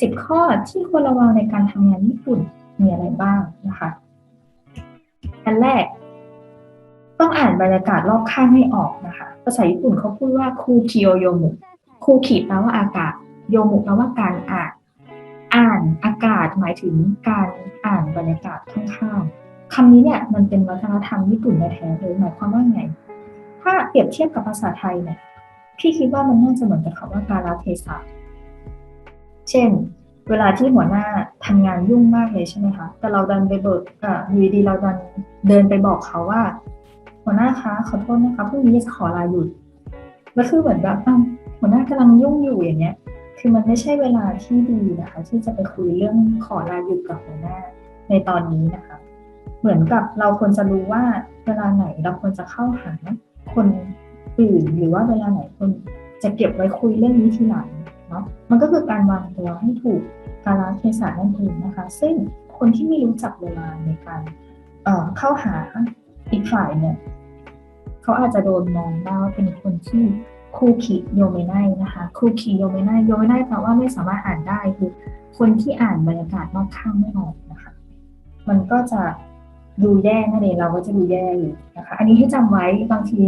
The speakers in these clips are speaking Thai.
สิบข้อที่ควรระวังในการทำงานญี่ปุ่นมีอะไรบ้างนะคะอันแรก ต้องอ่านบรรยากาศรอบข้างให้ออกนะคะ ภาษาญี่ปุ่นเขาพูดว่าคูคิโอโยมุคูคิแปลว่าอากาศ โยมุแปลว่าการอ่าน อ่านอากาศหมายถึงการอ่านบรรยากาศข้างๆคำนี้เนี่ยมันเป็นวัฒนธรรมญี่ปุ่นแท้ๆเลยหมายความว่าไง ถ้าเปรียบเทียบกับภาษาไทยเนี่ยพี่คิดว่ามันน่าจะเหมือนกับคำว่าการลเทศะ เช่น เวลาที่หัวหน้าทำงานยุ่งมากเลยใช่ไหมคะ แต่เราดันไปเบิกอ่าอยู่ดีเราดันเดินไปบอกเขาว่า หัวหน้าคะขอโทษนะคะพรุ่งนี้จะขอลาหยุดแล้วคือเหมือนแบบอ้าวหัวหน้ากำลังยุ่งอยู่อย่างเงี้ย คือมันไม่ใช่เวลาที่ดีนะคะ ที่จะไปคุยเรื่องขอลาหยุดกับหัวหน้าในตอนนี้นะคะ เหมือนกับเราควรจะรู้ว่าเวลาไหนเราควรจะเข้าหาคนอื่นหรือว่าเวลาไหนคนจะเก็บไว้คุยเรื่องนี้ทีหลัง เนาะมันก็คือการวางตัวให้ถูกกาลเทศะนั่นเองนะคะ ซึ่งคนที่ไม่รู้จักเวลาในการเเข้าหาอีกฝ่ายเนี่ยเขาอาจจะโดนมองว่าเป็นคนที่คูคิโยเมไนนะคะคูคิโยเมไนโยเมไนแปลว่าไม่สามารถอ่านได้คือคนที่อ่านบรรยากาศรอบข้างไม่ออกนะคะ มันก็จะดูแย่นั่นเองเราก็จะดูแย่อยู่นะคะ อันนี้ให้จำไว้บางที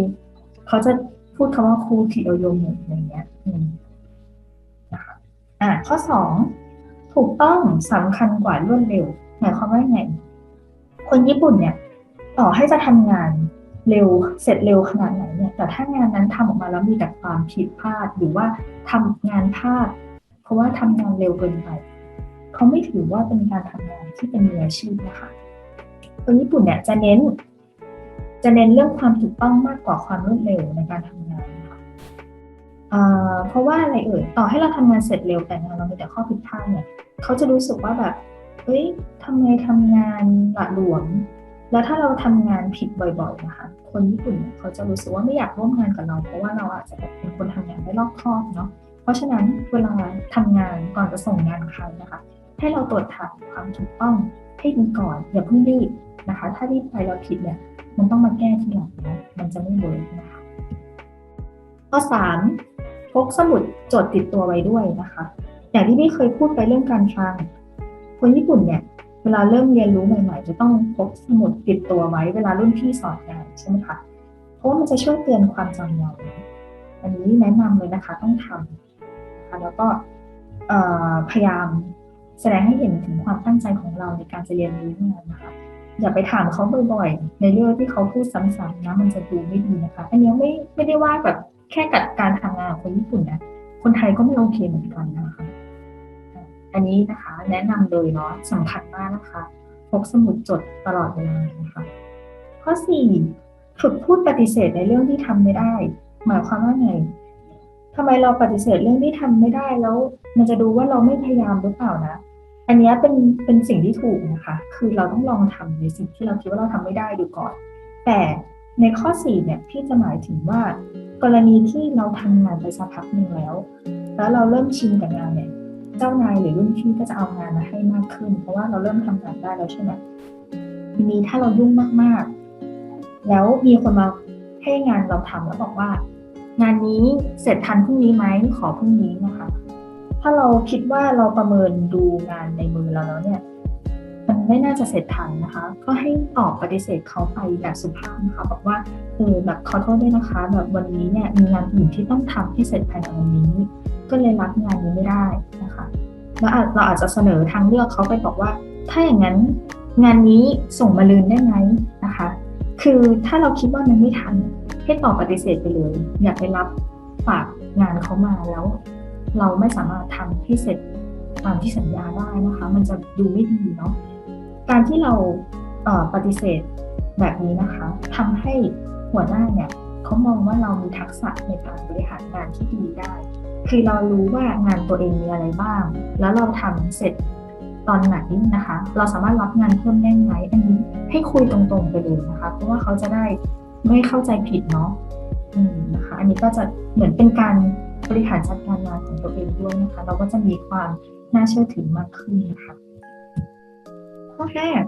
เขาจะพูดคำว่าคูคิโอโยมุอะไรเงี้ย อ่าข้อสองถูกต้องสำคัญกว่ารวดเร็วหมายความว่าไง คนญี่ปุ่นเนี่ย ต่อให้จะทำงานเร็วเสร็จเร็วขนาดไหนเนี่ย แต่ถ้างานนั้นทำออกมาแล้วมีแต่ความผิดพลาดหรือว่าทำงานพลาด เพราะว่าทำงานเร็วเกินไปเขาไม่ถือว่าเป็นการทำงานที่เป็นมืออาชีพนะคะคนญี่ปุ่นเนี่ยจะเน้น จะเน้นเรื่องความถูกต้องมากกว่าความรวดเร็วในการทำงาน เพราะว่าอะไรเอ่ยต่อให้เราทำงานเสร็จเร็วแต่งานเรามีแต่ข้อผิดพลาดเนี่ยเขาจะรู้สึกว่าแบบเฮ้ยทำไมทำงานหละหลวม แล้วถ้าเราทำงานผิดบ่อยๆนะคะคนญี่ปุ่นเขาจะรู้สึกว่าไม่อยากร่วมงานกับเรา เพราะว่าเราอาจจะเป็นคนทำงานไม่รอบคอบเนาะเพราะฉะนั้นเวลาทำงานก่อนจะส่งงานใครนะคะ ให้เราตรวจถามความถูกต้องให้ดีก่อนอย่าเพิ่งรีบนะคะ ถ้ารีบไปเราผิดเนี่ยมันต้องมาแก้ทีหลังนะมันจะไม่เวิร์กนะคะ ข้อสามพกสมุดจดติดตัวไว้ด้วยนะคะ อย่างที่พี่เคยพูดไปเรื่องการฟัง คนญี่ปุ่นเนี่ยเวลาเริ่มเรียนรู้ใหม่ ๆ จะต้องพกสมุดติดตัวไว้ เวลารุ่นพี่สอนงานใช่ไหมคะ เพราะว่ามันจะช่วยเตือนความจำเรา อันนี้แนะนำเลยนะคะต้องทำนะคะแล้วก็พยายามแสดงให้เห็นถึงความตั้งใจของเราในการจะเรียนรู้งานนะคะ อย่าไปถามเขาบ่อยๆ ในเรื่องที่เขาพูดซ้ำๆนะมันจะดูไม่ดีนะคะ อันนี้ไม่ไม่ได้ว่าแบบ แค่กับการทำงานของคนญี่ปุ่นนะคนไทยก็ไม่โอเคเหมือนกันนะคะอันนี้นะคะแนะนำเลยเนาะสำคัญมากนะคะพกสมุดจดตลอดเวลานะคะข้อสี่ฝึกพูดปฏิเสธในเรื่องที่ทำไม่ได้ หมายความว่าไงทำไมเราปฏิเสธเรื่องที่ทำไม่ได้แล้ว มันจะดูว่าเราไม่พยายามหรือเปล่านะ อันนี้เป็นเป็นสิ่งที่ถูกนะคะ คือเราต้องลองทำในสิ่งที่เราคิดว่าเราทำไม่ได้ดูก่อน แต่ ในข้อ4เนี่ยพี่จะหมายถึงว่า กรณีที่เราทำงานไปสักพักหนึ่งแล้ว แล้วเราเริ่มชินกับงานเนี่ยเจ้านายหรือรุ่นพี่ก็จะเอางานมาให้มากขึ้น เพราะว่าเราเริ่มทำงานได้แล้วใช่ไหมทีนี้ถ้าเรายุ่งมากๆ แล้วมีคนมาให้งานเราทำแล้วบอกว่า งานนี้เสร็จทันพรุ่งนี้ไหมขอพรุ่งนี้นะคะ ถ้าเราคิดว่าเราประเมินดูงานในมือเราแล้วเนี่ย ไม่น่าจะเสร็จทันนะคะ ก็ให้ตอบปฏิเสธเขาไปแบบสุภาพนะคะบอกว่าเออแบบขอโทษด้วยนะคะ แบบวันนี้เนี่ยมีงานอื่นที่ต้องทำให้เสร็จภายในวันนี้ ก็เลยรับงานนี้ไม่ได้นะคะแล้วเราอาจจะเสนอทางเลือกเขาไปบอกว่า ถ้าอย่างนั้นงานนี้ส่งมาลืนได้ไหมนะคะ คือถ้าเราคิดว่ามันไม่ทันให้ตอบปฏิเสธไปเลย อย่าไปรับฝากงานเขามาแล้ว เราไม่สามารถทำให้เสร็จตามที่สัญญาได้นะคะ มันจะดูไม่ดีเนาะ การที่เราปฏิเสธแบบนี้นะคะทำให้หัวหน้าเนี่ยเขามองว่าเรามีทักษะในการบริหารงานที่ดีได้ คือเรารู้ว่างานตัวเองมีอะไรบ้าง แล้วเราทำเสร็จตอนไหนนะคะ เราสามารถรับงานเพิ่มได้ไหมอันนี้ให้คุยตรงๆไปเลยนะคะ เพราะว่าเขาจะได้ไม่เข้าใจผิดเนาะนะคะ อันนี้ก็จะเหมือนเป็นการบริหารจัดการงานของตัวเองด้วยนะคะ เราก็จะมีความน่าเชื่อถือมากขึ้นนะคะ ข้อแรก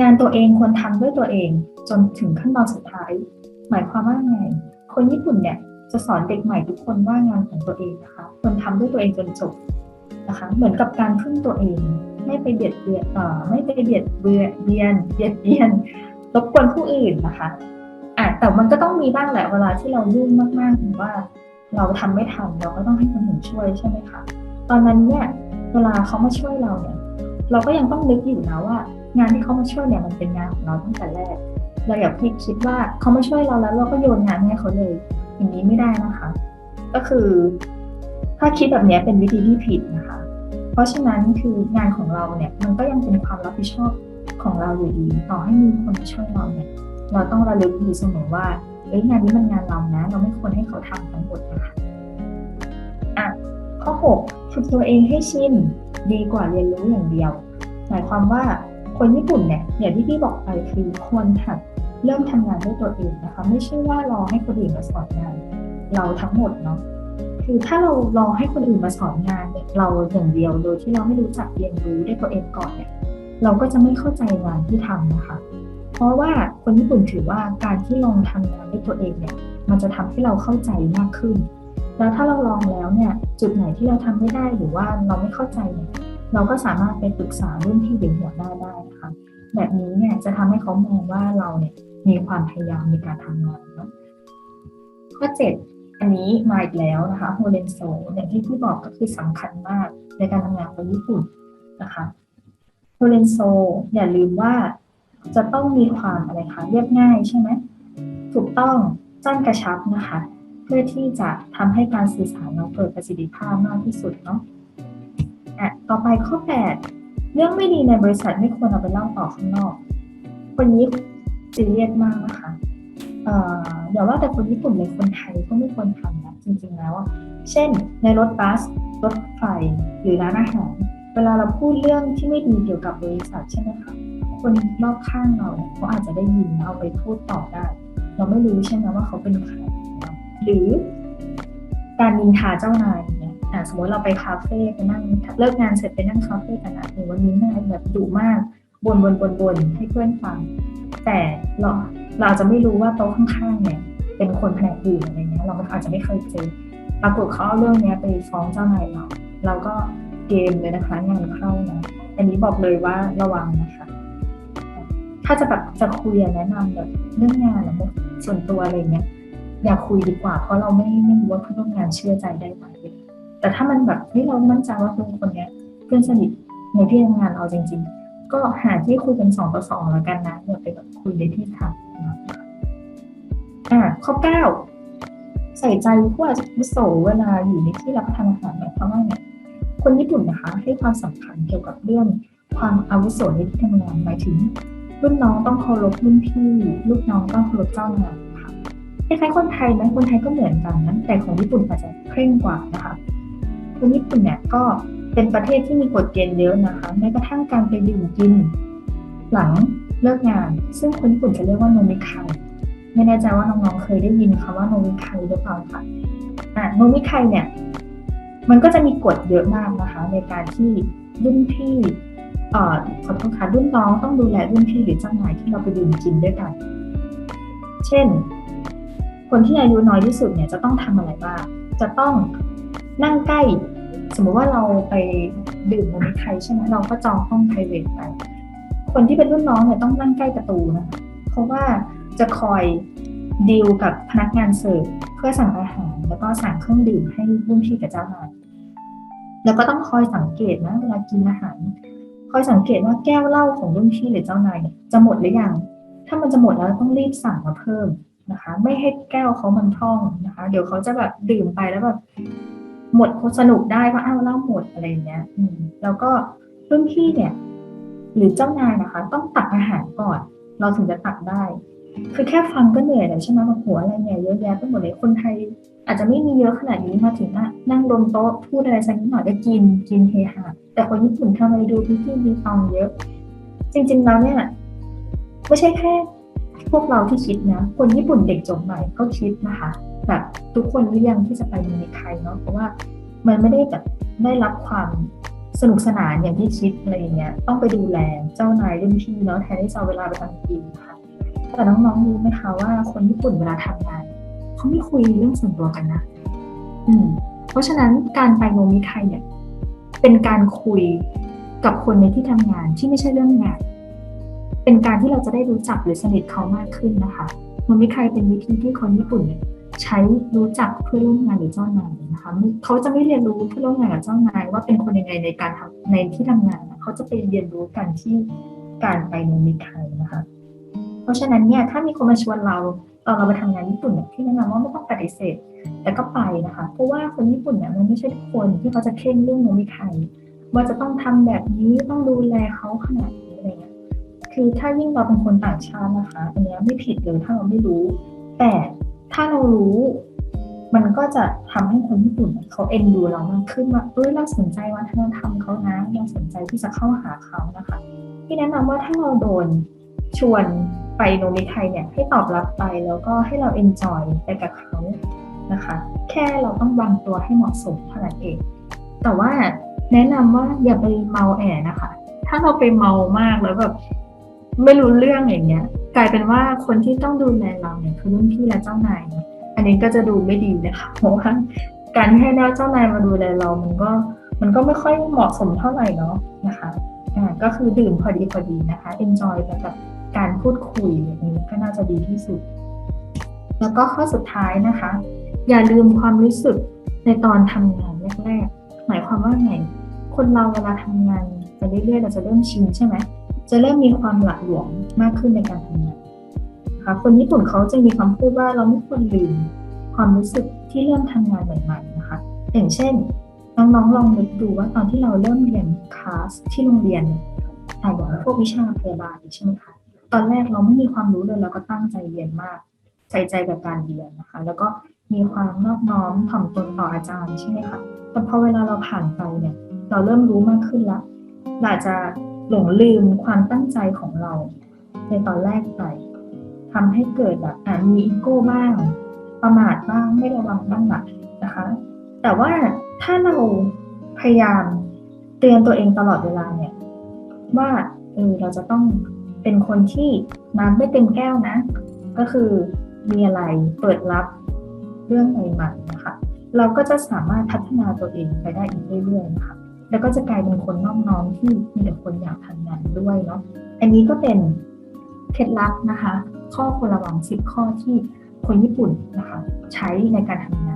งานตัวเองควรทำด้วยตัวเอง จนถึงขั้นตอนสุดท้าย หมายความว่าไง คนญี่ปุ่นเนี่ยจะสอนเด็กใหม่ทุกคนว่างานของตัวเองนะคะควรทำด้วยตัวเองจนจบนะคะ เหมือนกับการพึ่งตัวเอง ไม่ไปเบียดเบียนเอ่อไม่ไปเบียดเบียนเบียนเบียดเบียนรบกวนผู้อื่นนะคะอะแต่มันก็ต้องมีบ้างแหละเวลาที่เรายุ่งมากๆหรือว่าเราทำไม่ทันเราก็ต้องให้คนอื่นช่วยใช่ไหมคะตอนนั้นเนี่ยเวลาเขามาช่วยเราเนี่ย เราก็ยังต้องนึกอยู่นะว่า งานที่เขามาช่วยเนี่ยมันเป็นงานของเราตั้งแต่แรก เราอย่าคิดคิดว่าเขามาช่วยเราแล้ว เราก็โยนงานให้เขาเลย อย่างนี้ไม่ได้นะคะ ก็คือ ถ้าคิดแบบนี้เป็นวิธีที่ผิดนะคะ เพราะฉะนั้นคืองานของเราเนี่ยมันก็ยังเป็นความรับผิดชอบของเราอยู่ดี ต่อให้มีคนมาช่วยเราเนี่ยเราต้องระลึกอยู่เสมอว่าเอ้ยงานนี้มันงานเรานะ เราไม่ควรให้เขาทำทั้งหมดนะคะอะข้อ 6 ฝึกตัวเองให้ชิน ดีกว่าเรียนรู้อย่างเดียว หมายความว่าคนญี่ปุ่นเนี่ยอย่างที่พี่บอกไปคือควรหัดเริ่มทำงานด้วยตัวเองนะคะ ไม่ใช่ว่ารอให้คนอื่นมาสอนงาน เราทั้งหมดเนาะคือถ้าเรารอให้คนอื่นมาสอนงานเนี่ยเราอย่างเดียวโดยที่เราไม่รู้จักเรียนรู้ด้วยตัวเองก่อนเนี่ยเราก็จะไม่เข้าใจงานที่ทำนะคะ เพราะว่าคนญี่ปุ่นถือว่าการที่ลองทำงานด้วยตัวเองเนี่ยมันจะทำให้เราเข้าใจมากขึ้น แล้วถ้าเราลองแล้วเนี่ยจุดไหนที่เราทำไม่ได้หรือว่าเราไม่เข้าใจเนี่ยเราก็สามารถไปปรึกษารุ่นพี่หรือหัวหน้าได้นะคะแบบนี้เนี่ยจะทำให้เขามองว่าเราเนี่ยมีความพยายามในการทำงานเนาะข้อ 7 อันนี้มาอีกแล้วนะคะโฮเลนโซอย่างที่พี่บอกก็คือสำคัญมากในการทำงานคนญี่ปุ่นนะคะโฮเลนโซอย่าลืมว่าจะต้องมีความอะไรคะเรียบง่ายใช่ไหมถูกต้องสั้นกระชับนะคะ เพื่อที่จะทำให้การสื่อสารเราเกิดประสิทธิภาพมากที่สุดเนาะอะต่อไปข้อ 8 เรื่องไม่ดีในบริษัทไม่ควรเอาไปเล่าต่อข้างนอก คนนี้ซีเรียสมากนะคะเอ่ออย่าว่าแต่คนญี่ปุ่นเลยคนไทยก็ไม่ควรทำนะจริง ๆ แล้ว เช่น ในรถบัสรถไฟหรือร้านอาหารเวลาเราพูดเรื่องที่ไม่ดีเกี่ยวกับบริษัทใช่ไหมคะคนรอบข้างเราเนี่ยเขาอาจจะได้ยินเอาไปพูดต่อได้ เราไม่รู้ใช่ไหมว่าเขาเป็นใคร หรือการนินทาเจ้านายเนี่ยสมมติเราไปคาเฟ่ไปนั่งเลิกงานเสร็จไปนั่งคาเฟ่กันนะหรือวันนี้นายแบบดุมากบนบนบนบนให้เพื่อนฟัง แต่เราเราจะไม่รู้ว่าโต๊ะข้างๆเนี่ย เป็นคนแผนกอื่นอะไรเงี้ยเราอาจจะไม่เคยเจอปรากฏเขาเอาเรื่องเนี้ยไปฟ้องเจ้านายเราเราก็เกมเลยนะคะงานเข้านะอันนี้บอกเลยว่าระวังนะคะ ถ้าจะแบบจะคุยแนะนำแบบเรื่องงานหรือส่วนตัวอะไรเงี้ย อย่าคุยดีกว่า เพราะเราไม่ไม่รู้ว่าเพื่อนร่วมงานเชื่อใจได้ไหมแต่ถ้ามันแบบเฮ้ยเรามั่นใจว่าเพื่อนคนเนี้ยเพื่อนสนิทในที่ทำงานเราจริง ๆ ก็หาที่คุยกันสองต่อสองแล้วกันนะอย่าไปแบบคุยในที่ทำอ่าข้อเก้าใส่ใจผู้อาวุโสเวลาอยู่ในที่รับประทานอาหารหมายความว่าไงคนญี่ปุ่นนะคะ ให้ความสำคัญเกี่ยวกับเรื่องความอาวุโสในที่ทำงานหมายถึงรุ่นน้องต้องเคารพรุ่นพี่ ลูกน้องต้องเคารพเจ้านาย คล้ายๆคนไทยไหมคนไทยก็เหมือนกันนะแต่ของญี่ปุ่นอาจจะเคร่งกว่านะคะคนญี่ปุ่นเนี่ยก็เป็นประเทศที่มีกฎเกณฑ์เยอะนะคะแม้กระทั่งการไปดื่มกิน หลังเลิกงาน ซึ่งคนญี่ปุ่นจะเรียกว่าโนมิคายไม่แน่ใจว่าน้องๆเคยได้ยินคำว่าโนมิคายหรือเปล่าค่ะอ่าโนมิคายเนี่ย มันก็จะมีกฎเยอะมากนะคะ ในการที่รุ่นพี่เอ่อขอโทษค่ะรุ่นน้องต้องดูแลรุ่นพี่หรือเจ้านายที่เราไปดื่มกินด้วยกัน เช่น คนที่อายุน้อยที่สุดเนี่ยจะต้องทำอะไรบ้าง จะต้องนั่งใกล้ สมมุติว่าเราไปดื่มในใครใช่ไหมเราก็จองห้อง p r i v a t ไป คนที่เป็นรุ่นน้องเนี่ยต้องนั่งใกล้ประตูนะคะเพราะว่าจะคอยดีลกับพนักงานเสิร์ฟเพื่อสั่งอาหาร แล้วก็สั่งเครื่องดื่มให้รุ่นพี่กับเจ้านายแล้วก็ต้องคอยสังเกตนะเวลากินอาหาร คอยสังเกตว่าแก้วเหล้าของรุ่นพี่หรือเจ้านายจะหมดหรือยัง ถ้ามันจะหมดแล้วต้องรีบสั่งมาเพิ่ม นะคะ ไม่ให้แก้วเขามันท่องนะคะ เดี๋ยวเขาจะแบบดื่มไปแล้วแบบหมดสนุกได้ว่าะอ้าวเล้าหมดอะไรเงี้ย อืม แล้วก็รุ่นพี่เนี่ย หรือเจ้านายนะคะ ต้องตักอาหารก่อน เราถึงจะตักได้ คือแค่ฟังก็เหนื่อยแล้วใช่ไหมมาหัวอะไรเนี่ยเยอะแยะไปหมดเลยคนไทย อาจจะไม่มีเยอะขนาดนี้มาถึงนะนั่งรวมโต๊ะพูดอะไรสักนิดหน่อยก็กินกินเฮฮาแต่คนญี่ปุ่นทำไรดูพี่พี่มีตองเยอะ จริง ๆ แล้วเนี่ยไม่ใช่แค่ พวกเราที่คิดนะ คนญี่ปุ่นเด็กจบใหม่ก็คิดนะคะแบบทุกคนหรือยังที่จะไปในไทยเนาะเพราะว่ามันไม่ได้แบบได้รับความสนุกสนานอย่างที่คิดอะไรเงี้ยต้องไปดูแลเจ้านายรุ่นพี่เนาะแทนที่จะเอาเวลาไปทำกินค่ะแต่น้องๆรู้ไหมคะว่าคนญี่ปุ่นเวลาทำงานเขาไม่คุยเรื่องส่วนตัวกันนะ อืม เพราะฉะนั้นการไปโนมิไคเนี่ย เป็นการคุยกับคนในที่ทำงานที่ไม่ใช่เรื่องงาน เป็นการที่เราจะได้รู้จักหรือสนิทเขามากขึ้นนะคะมันไม่ใครเป็นวิธีที่คนญี่ปุ่นใช้รู้จักเพื่อร่วมงานหรือเจ้านายนะคะเขาจะไม่เรียนรู้เพื่อร่วมงานกับเจ้านายว่าเป็นคนยังไงในการทำในที่ทำงานนะเขาจะไปเรียนรู้กันที่การไปโนมิไคนะคะ เพราะฉะนั้นเนี่ยถ้ามีคนมาชวนเราตอนเราไปทำงานญี่ปุ่นเนี่ยที่แนะนำว่าไม่ต้องปฏิเสธ แต่ก็ไปนะคะ เพราะว่าคนญี่ปุ่นเนี่ยมันไม่ใช่ทุกคนที่เขาจะเคร่งเรื่องโนมิไคว่าจะต้องทำแบบนี้ต้องดูแลเขาขนาด คือถ้ายิ่งเราเป็นคนต่างชาตินะคะ อันนี้ไม่ผิดเลยถ้าเราไม่รู้ แต่ถ้าเรารู้ มันก็จะทำให้คนญี่ปุ่นเขาเอ็นดูเรามากขึ้นว่าเอ้ยเราสนใจวัฒนธรรมเขานะเราสนใจที่จะเข้าหาเขานะคะที่แนะนำว่าถ้าเราโดนชวนไปโนมิไทยเนี่ยให้ตอบรับไปแล้วก็ให้เราเอนจอยไปกับเขานะคะ แค่เราต้องวางตัวให้เหมาะสมเท่านั้นเอง แต่ว่าแนะนำว่าอย่าไปเมาแอนะคะ ถ้าเราไปเมามากแล้วแบบ ไม่รู้เรื่องอย่างเงี้ย กลายเป็นว่าคนที่ต้องดูแลเราเนี่ยคือรุ่นพี่และเจ้านายอันนี้ก็จะดูไม่ดีนะคะเพราะว่าการให้เจ้านายมาดูแลเรา มันก็มันก็ไม่ค่อยเหมาะสมเท่าไหร่เนาะนะคะอ่าก็คือดื่มพอดีพอดีนะคะ enjoy ไปกับการพูดคุยอย่างนี้ก็น่าจะดีที่สุด แล้วก็ข้อสุดท้ายนะคะ อย่าลืมความรู้สึกในตอนทำงานแรกๆหมายความว่าไง คนเราเวลาทำงานไปเรื่อยๆเราจะเริ่มชินใช่ไหม จะเริ่มมีความหละหลวมมากขึ้นในการทำงานนะคะคนญี่ปุ่นเขาจะมีคำพูดว่าเราไม่ควรลืมความรู้สึกที่เริ่มทำงานใหม่ๆนะคะ อย่างเช่นน้องๆลองนึกดูว่าตอนที่เราเริ่มเรียนคลาสที่โรงเรียนแต่อย่างพวกวิชาพยาบาลใช่ไหมคะตอนแรกเราไม่มีความรู้เลยเราก็ตั้งใจเรียนมาก ใส่ใจกับการเรียนนะคะ แล้วก็มีความนอบน้อมถ่อมตนต่ออาจารย์ใช่ไหมคะแต่พอเวลาเราผ่านไปเนี่ย เราเริ่มรู้มากขึ้นแล้วอาจจะ หลงลืมความตั้งใจของเรา ในตอนแรกไปทำให้เกิดแบบมีอีโก้บ้าง ประมาทบ้างไม่ระวังบ้างแบบนะคะ แต่ว่าถ้าเราพยายามเตือนตัวเองตลอดเวลาเนี่ย ว่าเออเราจะต้องเป็นคนที่น้ำไม่เต็มแก้วนะ ก็คือมีอะไรเปิดรับเรื่องใหม่ๆนะคะ เราก็จะสามารถพัฒนาตัวเองไปได้อีกเรื่อยๆนะคะ แล้วก็จะกลายเป็นคนน้อมน้อมที่มีแต่คนอยากทำงานด้วยเนาะอันนี้ก็เป็นเคล็ดลับนะคะ ข้อควรระวังสิบข้อที่คนญี่ปุ่นนะคะ ใช้ในการทำงาน